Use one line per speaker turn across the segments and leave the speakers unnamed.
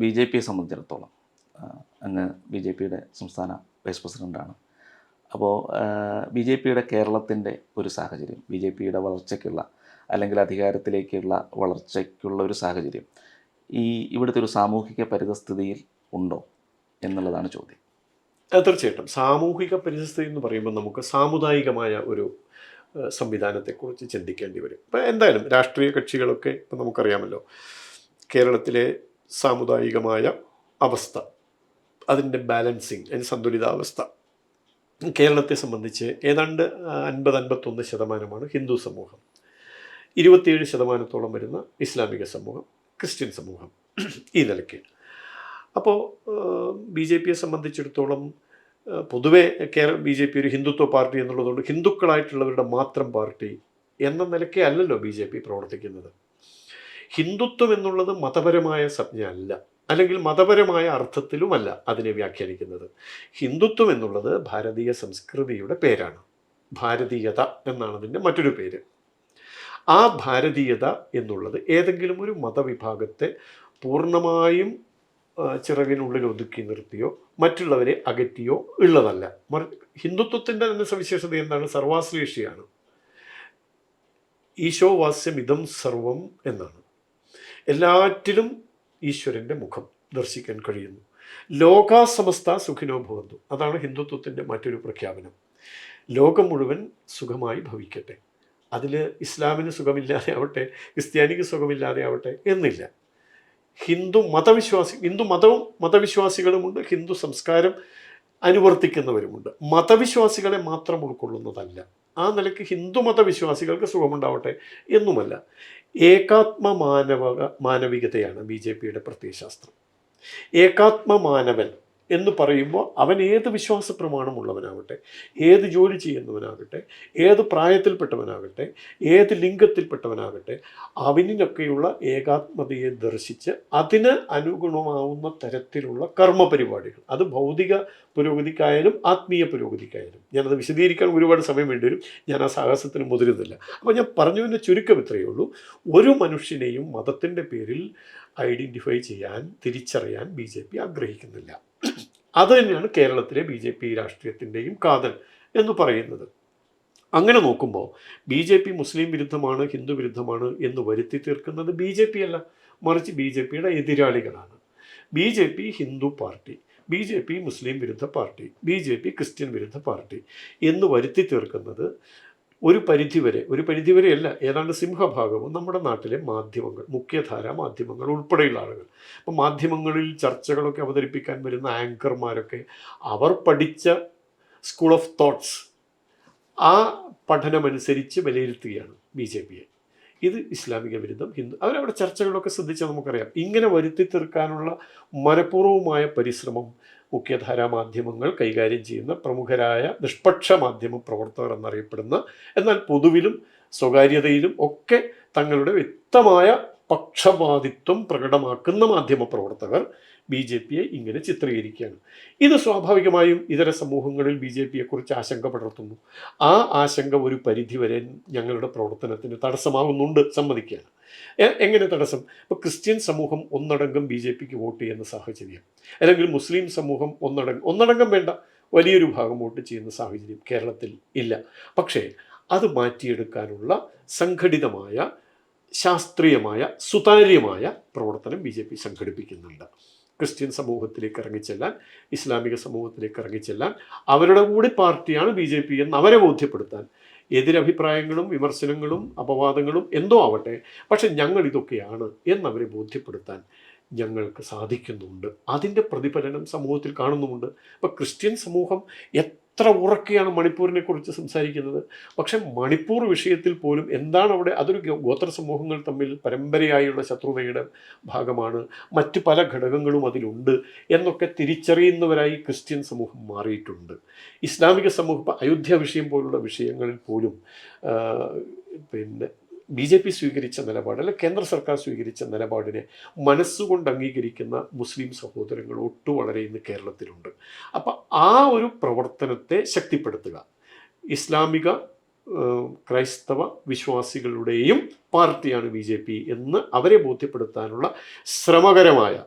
B J പിയെ സംബന്ധിച്ചിടത്തോളം അങ്ങ് ബി ജെ പിയുടെ സംസ്ഥാന വൈസ് പ്രസിഡന്റാണ് അപ്പോൾ ബി ജെ പിയുടെ കേരളത്തിന്റെ ഒരു സാഹചര്യം ബി ജെ പിയുടെ വളർച്ചയ്ക്കുള്ള അല്ലെങ്കിൽ അധികാരത്തിലേക്കുള്ള വളർച്ചയ്ക്കുള്ള ഒരു സാഹചര്യം ഈ ഇവിടുത്തെ ഒരു സാമൂഹിക പരിതസ്ഥിതിയിൽ ഉണ്ടോ എന്നുള്ളതാണ് ചോദ്യം.
തീർച്ചയായിട്ടും. സാമൂഹിക പരിതസ്ഥിതി എന്ന് പറയുമ്പോൾ നമുക്ക് സാമുദായികമായ ഒരു സംവിധാനത്തെക്കുറിച്ച് ചിന്തിക്കേണ്ടി വരും. ഇപ്പം എന്തായാലും രാഷ്ട്രീയ കക്ഷികളൊക്കെ ഇപ്പം നമുക്കറിയാമല്ലോ. കേരളത്തിലെ സാമുദായികമായ അവസ്ഥ അതിന്റെ ബാലൻസിങ് അതിന് സന്തുലിതാവസ്ഥ. കേരളത്തെ സംബന്ധിച്ച് ഏതാണ്ട് അൻപത് അൻപത്തൊന്ന് ശതമാനമാണ് ഹിന്ദു സമൂഹം. ഇരുപത്തിയേഴ് ശതമാനത്തോളം വരുന്ന ഇസ്ലാമിക സമൂഹം ക്രിസ്ത്യൻ സമൂഹം ഈ നിലയ്ക്ക്. അപ്പോൾ ബി ജെ പിയെ സംബന്ധിച്ചിടത്തോളം പൊതുവെ കേരള ബി ജെ പി ഒരു ഹിന്ദുത്വ പാർട്ടി എന്നുള്ളതുകൊണ്ട് ഹിന്ദുക്കളായിട്ടുള്ളവരുടെ മാത്രം പാർട്ടി എന്ന നിലയ്ക്ക് അല്ലല്ലോ ബി ജെ പി പ്രവർത്തിക്കുന്നത്. ഹിന്ദുത്വം എന്നുള്ളത് മതപരമായ സംജ്ഞ അല്ല അല്ലെങ്കിൽ മതപരമായ അർത്ഥത്തിലുമല്ല അതിനെ വ്യാഖ്യാനിക്കുന്നത്. ഹിന്ദുത്വം എന്നുള്ളത് ഭാരതീയ സംസ്കൃതിയുടെ പേരാണ്. ഭാരതീയത എന്നാണ് അതിന്റെ മറ്റൊരു പേര്. ആ ഭാരതീയത എന്നുള്ളത് ഏതെങ്കിലും ഒരു മതവിഭാഗത്തെ പൂർണമായും ചിറകിനുള്ളിൽ ഒതുക്കി നിർത്തിയോ മറ്റുള്ളവരെ അകറ്റിയോ ഉള്ളതല്ല. ഹിന്ദുത്വത്തിന്റെ തന്നെ സവിശേഷത എന്താണ്? സർവാശ്ലേഷിയാണ് ഈശോവാസ്യമിതം സർവം എന്നാണ്. എല്ലാറ്റിലും ഈശ്വരന്റെ മുഖം ദർശിക്കാൻ കഴിയുന്നു. ലോകാസമസ്ത സുഖിനോ ഭവന്തു. അതാണ് ഹിന്ദുത്വത്തിന്റെ മറ്റൊരു പ്രഖ്യാപനം. ലോകം മുഴുവൻ സുഖമായി ഭവിക്കട്ടെ. അതിൽ ഇസ്ലാമിന് സുഖമില്ലാതെ ആവട്ടെ ക്രിസ്ത്യാനിക്ക് സുഖമില്ലാതെ ആവട്ടെ എന്നില്ല. ഹിന്ദു മതവിശ്വാസി ഹിന്ദു മതവും മതവിശ്വാസികളുമുണ്ട്. ഹിന്ദു സംസ്കാരം അനുവർത്തിക്കുന്നവരുമുണ്ട്. മതവിശ്വാസികളെ മാത്രം ഉൾക്കൊള്ളുന്നതല്ല. ആ നിലയ്ക്ക് ഹിന്ദു മതവിശ്വാസികൾക്ക് സുഖമുണ്ടാവട്ടെ എന്നുമല്ല. ഏകാത്മ മാനവ മാനവികതയാണ് ബി ജെ പിയുടെ പ്രത്യയശാസ്ത്രം. ഏകാത്മ മാനവൻ എന്ന് പറയുമ്പോൾ അവൻ ഏത് വിശ്വാസ പ്രമാണമുള്ളവനാവട്ടെ ഏത് ജോലി ചെയ്യുന്നവനാകട്ടെ ഏത് പ്രായത്തിൽപ്പെട്ടവനാകട്ടെ ഏത് ലിംഗത്തിൽപ്പെട്ടവനാകട്ടെ അവനിനൊക്കെയുള്ള ഏകാത്മതയെ ദർശിച്ച് അതിന് അനുഗുണമാവുന്ന തരത്തിലുള്ള കർമ്മ പരിപാടികൾ അത് ഭൗതിക പുരോഗതിക്കായാലും ആത്മീയ പുരോഗതിക്കായാലും. ഞാനത് വിശദീകരിക്കാൻ ഒരുപാട് സമയം വേണ്ടി വരും. ഞാൻ ആ സാഹസത്തിന് മുതിരുന്നില്ല. അപ്പോൾ ഞാൻ പറഞ്ഞതിന്റെ ചുരുക്കം ഇത്രയേ ഉള്ളൂ. ഒരു മനുഷ്യനെയും മതത്തിന്റെ പേരിൽ ഐഡന്റിഫൈ ചെയ്യാൻ തിരിച്ചറിയാൻ ബി ആഗ്രഹിക്കുന്നില്ല. അത് തന്നെയാണ് കേരളത്തിലെ ബി ജെ പി രാഷ്ട്രീയത്തിന്റെയും കാതൽ എന്ന് പറയുന്നത്. അങ്ങനെ നോക്കുമ്പോൾ ബി ജെ പി മുസ്ലിം വിരുദ്ധമാണ് ഹിന്ദു വിരുദ്ധമാണ് എന്ന് വരുത്തി തീർക്കുന്നത് ബി ജെ പി അല്ല. മറിച്ച് ബി ജെ പിയുടെ എതിരാളികളാണ്. B J P Hindu party B J P Muslim വിരുദ്ധ party B J P Christian വിരുദ്ധ പാർട്ടി എന്ന് വരുത്തി തീർക്കുന്നത് ഒരു പരിധിവരെ ഒരു പരിധിവരെയല്ല ഏതാണ്ട് സിംഹഭാഗവും നമ്മുടെ നാട്ടിലെ മാധ്യമങ്ങൾ മുഖ്യധാര മാധ്യമങ്ങൾ ഉൾപ്പെടെയുള്ള ആളുകൾ. അപ്പം മാധ്യമങ്ങളിൽ ചർച്ചകളൊക്കെ അവതരിപ്പിക്കാൻ വരുന്ന ആങ്കർമാരൊക്കെ അവർ പഠിച്ച സ്കൂൾ ഓഫ് തോട്ട്സ് ആ പഠനമനുസരിച്ച് വിലയിരുത്തുകയാണ് ബി ജെ പിയെ. ഇത് ഇസ്ലാമിക വിരുദ്ധം ഹിന്ദു അവരവിടെ ചർച്ചകളൊക്കെ ശ്രദ്ധിച്ചാൽ നമുക്കറിയാം. ഇങ്ങനെ വരുത്തി തീർക്കാനുള്ള മനഃപൂർവമായ പരിശ്രമം മുഖ്യധാരാ മാധ്യമങ്ങൾ കൈകാര്യം ചെയ്യുന്ന പ്രമുഖരായ നിഷ്പക്ഷ മാധ്യമ പ്രവർത്തകർ എന്നറിയപ്പെടുന്ന എന്നാൽ പൊതുവിലും സ്വകാര്യതയിലും ഒക്കെ തങ്ങളുടെ വ്യക്തമായ പക്ഷപാതിത്വം പ്രകടമാക്കുന്ന മാധ്യമ പ്രവർത്തകർ ബി ജെ പിയെ ഇങ്ങനെ ചിത്രീകരിക്കുകയാണ്. ഇത് സ്വാഭാവികമായും ഇതര സമൂഹങ്ങളിൽ ബി ജെ പിയെക്കുറിച്ച് ആശങ്ക പടർത്തുന്നു. ആ ആശങ്ക ഒരു പരിധിവരെ ഞങ്ങളുടെ പ്രവർത്തനത്തിന് തടസ്സമാകുന്നുണ്ട് സമ്മതിക്കുകയാണ്. എങ്ങനെ തടസ്സം? ഇപ്പോൾ ക്രിസ്ത്യൻ സമൂഹം ഒന്നടങ്കം ബി ജെ പിക്ക് വോട്ട് ചെയ്യുന്ന സാഹചര്യം അല്ലെങ്കിൽ മുസ്ലിം സമൂഹം ഒന്നടങ്കം ഒന്നടങ്കം വേണ്ട വലിയൊരു ഭാഗം വോട്ട് ചെയ്യുന്ന സാഹചര്യം കേരളത്തിൽ ഇല്ല. പക്ഷേ അത് മാറ്റിയെടുക്കാനുള്ള സംഘടിതമായ ശാസ്ത്രീയമായ സുതാര്യമായ പ്രവർത്തനം ബി ജെ പി സംഘടിപ്പിക്കുന്നുണ്ട്. ക്രിസ്ത്യൻ സമൂഹത്തിലേക്ക് ഇറങ്ങിച്ചെല്ലാൻ ഇസ്ലാമിക സമൂഹത്തിലേക്ക് ഇറങ്ങിച്ചെല്ലാൻ അവരുടെ കൂടി പാർട്ടിയാണ് ബി ജെ പി എന്ന് അവരെ ബോധ്യപ്പെടുത്താൻ. എതിരഭിപ്രായങ്ങളും വിമർശനങ്ങളും അപവാദങ്ങളും എന്തോ ആവട്ടെ പക്ഷെ ഞങ്ങൾ ഇതൊക്കെയാണ് എന്നവരെ ബോധ്യപ്പെടുത്താൻ ഞങ്ങൾക്ക് സാധിക്കുന്നുണ്ട്. അതിന്റെ പ്രതിഫലനം സമൂഹത്തിൽ കാണുന്നുമുണ്ട്. അപ്പോൾ ക്രിസ്ത്യൻ സമൂഹം എത്ര ഉറക്കെയാണ് മണിപ്പൂരിനെ കുറിച്ച് സംസാരിക്കുന്നത്? പക്ഷെ മണിപ്പൂർ വിഷയത്തിൽ പോലും എന്താണ് അവിടെ? അതൊരു ഗോത്ര സമൂഹങ്ങൾ തമ്മിൽ പരമ്പരയായുള്ള ശത്രുതയുടെ ഭാഗമാണ്. മറ്റ് പല ഘടകങ്ങളും അതിലുണ്ട് എന്നൊക്കെ തിരിച്ചറിയുന്നവരായി ക്രിസ്ത്യൻ സമൂഹം മാറിയിട്ടുണ്ട്. ഇസ്ലാമിക സമൂഹം അയോധ്യ വിഷയം പോലുള്ള വിഷയങ്ങളിൽ പോലും പിന്നെ ബി ജെ പി സ്വീകരിച്ച നിലപാട് അല്ലെ കേന്ദ്ര സർക്കാർ സ്വീകരിച്ച നിലപാടിനെ മനസ്സുകൊണ്ട് അംഗീകരിക്കുന്ന മുസ്ലിം സഹോദരങ്ങൾ ഒട്ടു വളരെ ഇന്ന് കേരളത്തിലുണ്ട്. അപ്പം ആ ഒരു പ്രവർത്തനത്തെ ശക്തിപ്പെടുത്തുക. ഇസ്ലാമിക ക്രൈസ്തവ വിശ്വാസികളുടെയും പാർട്ടിയാണ് ബി ജെ പി എന്ന് അവരെ ബോധ്യപ്പെടുത്താനുള്ള ശ്രമകരമായ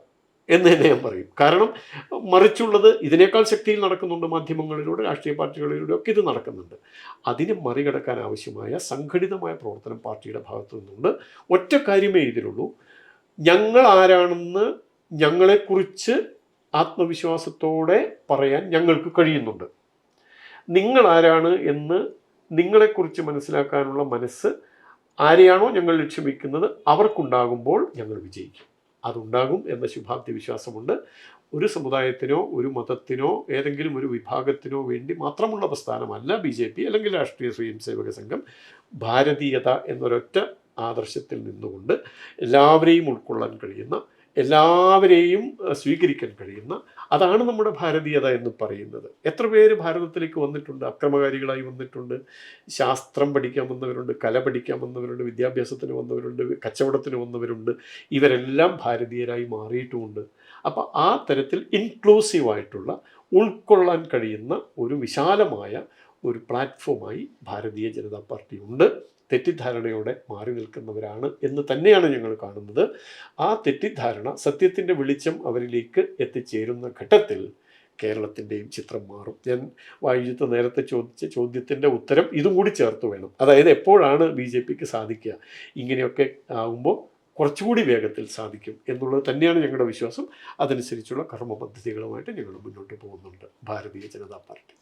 എന്ന് തന്നെ ഞാൻ പറയും. കാരണം മറിച്ചുള്ളത് ഇതിനേക്കാൾ ശക്തിയിൽ നടക്കുന്നുണ്ട് മാധ്യമങ്ങളിലൂടെ രാഷ്ട്രീയ പാർട്ടികളിലൂടെ ഒക്കെ ഇത് നടക്കുന്നുണ്ട്. അതിനെ മറികടക്കാൻ ആവശ്യമായ സംഘടിതമായ പ്രവർത്തനം പാർട്ടിയുടെ ഭാഗത്തു നിന്നുണ്ട്. ഒറ്റ കാര്യമേ ഇതിലുള്ളൂ. ഞങ്ങൾ ആരാണെന്ന് ഞങ്ങളെക്കുറിച്ച് ആത്മവിശ്വാസത്തോടെ പറയാൻ ഞങ്ങൾക്ക് കഴിയുന്നുണ്ട്. നിങ്ങൾ ആരാണ് എന്ന് നിങ്ങളെക്കുറിച്ച് മനസ്സിലാക്കാനുള്ള മനസ്സ് ആരെയാണോ ഞങ്ങൾ ലക്ഷ്യം വയ്ക്കുന്നത് അവർക്കുണ്ടാകുമ്പോൾ ഞങ്ങൾ വിജയിക്കും. അതുണ്ടാകും എന്ന ശുഭാപ്തി വിശ്വാസമുണ്ട്. ഒരു സമുദായത്തിനോ ഒരു മതത്തിനോ ഏതെങ്കിലും ഒരു വിഭാഗത്തിനോ വേണ്ടി മാത്രമുള്ള പ്രസ്ഥാനമല്ല ബി ജെ പി അല്ലെങ്കിൽ രാഷ്ട്രീയ സ്വയം സേവക സംഘം. ഭാരതീയത എന്നൊരൊറ്റ ആദർശത്തിൽ നിന്നുകൊണ്ട് എല്ലാവരെയും ഉൾക്കൊള്ളാൻ കഴിയുന്ന എല്ലാവരെയും സ്വീകരിക്കാൻ കഴിയുന്ന അതാണ് നമ്മുടെ ഭാരതീയത എന്ന് പറയുന്നത്. എത്ര പേര് ഭാരതത്തിലേക്ക് വന്നിട്ടുണ്ട്? അക്രമകാരികളായി വന്നിട്ടുണ്ട്. ശാസ്ത്രം പഠിക്കാൻ വന്നവരുണ്ട് കല പഠിക്കാൻ വന്നവരുണ്ട് വിദ്യാഭ്യാസത്തിന് വന്നവരുണ്ട് കച്ചവടത്തിന് വന്നവരുണ്ട്. ഇവരെല്ലാം ഭാരതീയരായി മാറിയിട്ടുമുണ്ട്. അപ്പോൾ ആ തരത്തിൽ ഇൻക്ലൂസീവായിട്ടുള്ള ഉൾക്കൊള്ളാൻ കഴിയുന്ന ഒരു വിശാലമായ ഒരു പ്ലാറ്റ്ഫോമായി ഭാരതീയ ജനതാ പാർട്ടി ഉണ്ട് തെറ്റിദ്ധാരണയോടെ മാറി നിൽക്കുന്നവരാണ് എന്ന് തന്നെയാണ് ഞങ്ങൾ കാണുന്നത്. ആ തെറ്റിദ്ധാരണ സത്യത്തിന്റെ വെളിച്ചം അവരിലേക്ക് എത്തിച്ചേരുന്ന ഘട്ടത്തിൽ കേരളത്തിന്റെയും ചിത്രം മാറും. ഞാൻ വൈകിട്ട് നേരത്തെ ചോദിച്ച ചോദ്യത്തിന്റെ ഉത്തരം ഇതും കൂടി ചേർത്ത് വേണം. അതായത് എപ്പോഴാണ് ബി ജെ പിക്ക് സാധിക്കുക? ഇങ്ങനെയൊക്കെ ആകുമ്പോൾ കുറച്ചുകൂടി വേഗത്തിൽ സാധിക്കും എന്നുള്ളത് തന്നെയാണ് ഞങ്ങളുടെ വിശ്വാസം. അതനുസരിച്ചുള്ള കർമ്മ പദ്ധതികളുമായിട്ട് ഞങ്ങൾ മുന്നോട്ട് പോകുന്നുണ്ട്. ഭാരതീയ ജനതാ പാർട്ടി.